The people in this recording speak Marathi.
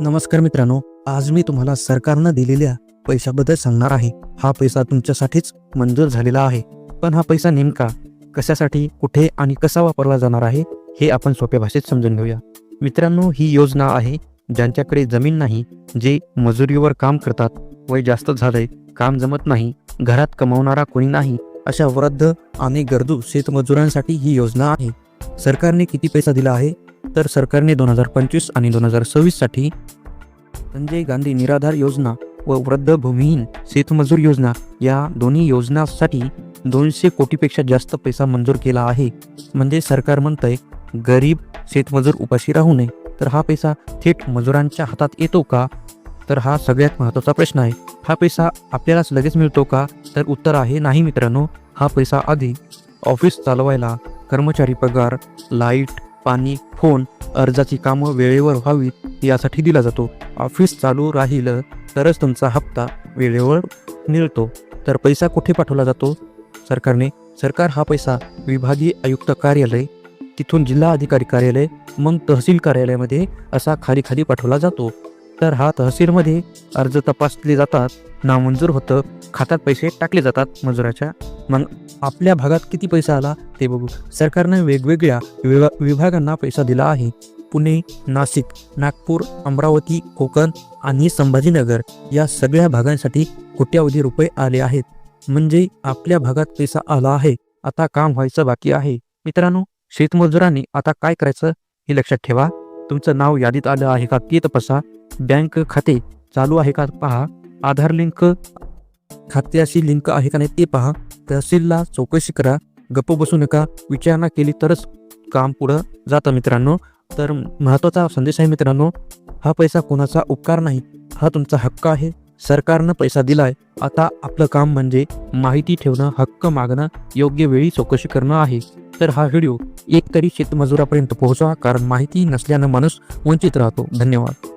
नमस्कार मित्रांनो आज मी तुम्हाला सरकारनं दिलेल्या पैशाबद्दल सांगणार आहे. हा पैसा तुमच्यासाठीच मंजूर झालेला आहे. पण हा पैसा नेमका कशासाठी कुठे आणि कसा वापरला जाणार आहे हे आपण सोप्या भाषेत समजून घेऊया. मित्रांनो ही योजना आहे ज्यांच्याकडे जमीन नाही जे मजुरीवर काम करतात वय जास्त झालंय काम जमत नाही घरात कमावणारा कोणी नाही अशा वृद्ध आणि गरजू शेतमजुरांसाठी ही योजना आहे. सरकारने किती पैसा दिला आहे? तर सरकारने दोन हजार पंचवीस आणि दोन हजार सव्वीससाठी संजय गांधी निराधार योजना व वृद्ध भूमिहीन शेतमजूर योजना या दोन्ही योजनांसाठी दोनशे कोटीपेक्षा जास्त पैसा मंजूर केला आहे. म्हणजे सरकार म्हणतंय गरीब शेतमजूर उपाशी राहू नये. तर हा पैसा थेट मजुरांच्या हातात येतो का? तर हा सगळ्यात महत्त्वाचा प्रश्न आहे. हा पैसा आपल्यालाच लगेच मिळतो का? तर उत्तर आहे नाही मित्रांनो हा पैसा आधी ऑफिस चालवायला कर्मचारी पगार लाइट पाणी फोन अर्जाची कामं वेळेवर व्हावीत यासाठी दिला जातो. ऑफिस चालू राहिलं तरच तुमचा हप्ता वेळेवर मिळतो. तर पैसा कुठे पाठवला जातो? सरकारने सरकार हा पैसा विभागीय आयुक्त कार्यालय तिथून जिल्हा अधिकारी कार्यालय मग तहसील कार्यालयामध्ये असा खाली खाली पाठवला जातो. तर हा तहसीलमध्ये अर्ज तपासले जातात नामंजूर होतं खात्यात पैसे टाकले जातात मजुराच्या मग आपल्या भागात किती पैसा आला ते बघू. सरकारने वेगवेगळ्या विभा विभागांना पैसा दिला आहे. पुणे नाशिक नागपूर अमरावती कोकण आणि संभाजीनगर या सगळ्या भागांसाठी कोट्यावधी रुपये आले आहेत. म्हणजे आपल्या भागात पैसा आला आहे. आता काम व्हायचं बाकी आहे. मित्रांनो शेतमजुरांनी आता काय करायचं हे लक्षात ठेवा. तुमचं नाव यादीत आलं आहे का ते तपासा. बँक खाते चालू आहे का पहा. आधार लिंक खात्याशी लिंक आहे का नाही ते पहा. तहसीलला चौकशी करा गप्प बसू नका विचारणा केली तरच काम पुढं जातं मित्रांनो. तर महत्त्वाचा संदेश आहे मित्रांनो हा पैसा कोणाचा उपकार नाही हा तुमचा हक्क आहे. सरकारनं पैसा दिलाय आता आपलं काम म्हणजे माहिती ठेवणं हक्क मागणं योग्य वेळी चौकशी करणं आहे. तर हा व्हिडिओ एक तरी शेतमजुरापर्यंत पोहोचवा कारण माहिती नसल्यानं माणूस वंचित राहतो. धन्यवाद.